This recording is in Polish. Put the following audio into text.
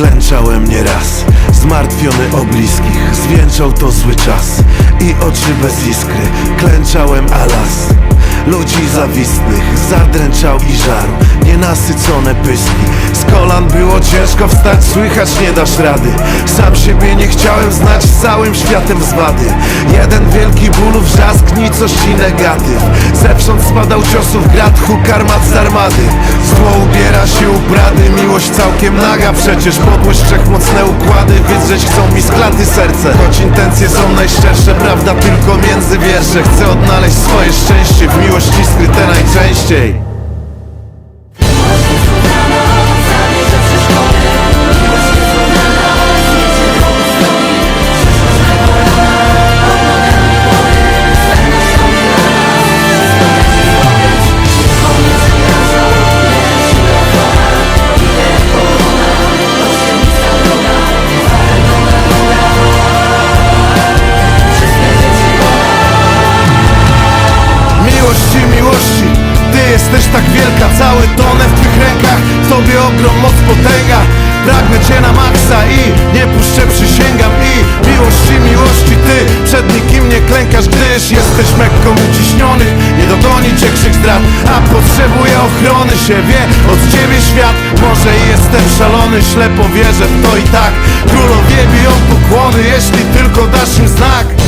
Klęczałem nieraz, zmartwiony o bliskich Zwieńczał to zły czas. I oczy bez iskry Klęczałem alas Ludzi zawistnych zadręczał i żarł Nienasycone pyski. Z kolan było ciężko wstać, słychać nie dasz rady. Sam siebie nie chciałem znać, całym światem zwady Jeden wielki ból wrzask, nicość i negatyw. Zewsząd spadał ciosów grat, huk armat z armady Zło ubiera się u brady, miłość całkiem naga. Przecież podłość wszechmocne układy. Wydrzeć chcą mi z klaty serce. Choć intencje są najszczersze, prawda tylko między wiersze. Chcę odnaleźć swoje szczęście w miłości skryte najczęściej Jesteś tak wielka Cały tonę w Twych rękach. W Tobie ogrom, moc, potęga. Pragnę Cię na maksa i nie puszczę, przysięgam. I miłości, miłości, Ty przed nikim nie klękasz Gdyż jesteś mekką uciśnionych Nie dogoni Cię krzyk zdrad A potrzebuję ochrony. Siebie Od Ciebie świat Może jestem szalony, ślepo wierzę w to i tak. Królowie biją pokłony Jeśli tylko dasz im znak